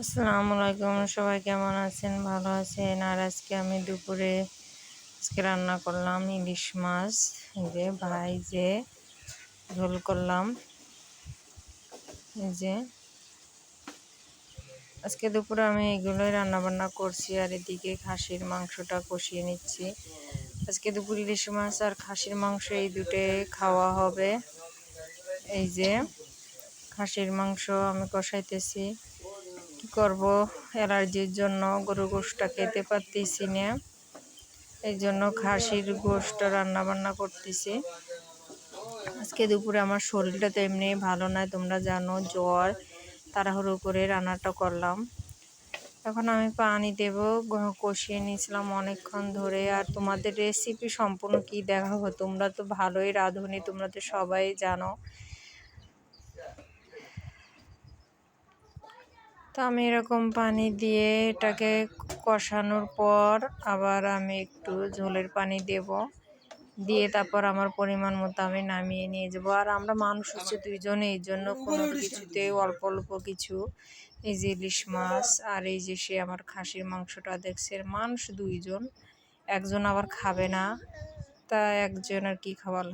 আসসালামু আলাইকুম, সবাই কেমন আছেন? ভালো আছেন? আর আজকে আমি দুপুরে আজকে রান্না করলাম ইলিশ মাছ। যে ভাই যে ঝোল করলাম। যে আজকে দুপুরে আমি এগুলোই রান্না বান্না করছি আর এদিকে খাসির মাংসটা কষিয়ে নিচ্ছি। আজকে দুপুর ইলিশ মাছ আর খাসির মাংস এই দুটে খাওয়া হবে। এই যে খাসির মাংস আমি কষাইতেছি। কি করব? অ্যালার্জির জন্য গরু গোশটা খেতে পারতেছি না। এই জন্য খাসির গোশত রান্না বান্না করতেছি। আজকে দুপুরে আমার শরীরটা তো এমনি ভালো নয় তোমরা জানো, জ্বর, তাড়াহুড়ো করে রান্নাটা করলাম। এখন আমি পানি দেব কষিয়ে নিয়েছিলাম অনেকক্ষণ ধরে। আর তোমাদের রেসিপি সম্পূর্ণ কি দেখাবো? তোমরা তো ভালোই রাঁধুনি, তোমরা তো সবাই জানো। তো আমি এরকম পানি দিয়ে এটাকে কষানোর পর আবার আমি একটু ঝোলের পানি দেব। দিয়ে তারপর আমার পরিমাণ মতো আমি নামিয়ে নিয়ে যাব। আর আমরা মানুষ হচ্ছে দুইজনে, এই জন্য কোনো কিছুতে অল্প অল্প কিছু। এই যে ইলিশ মাছ আর এই যে সে আমার খাসির মাংসটা দেখছে মানুষ দুইজন, একজন আবার খাবে না। তা একজন আর কি খাওয়ার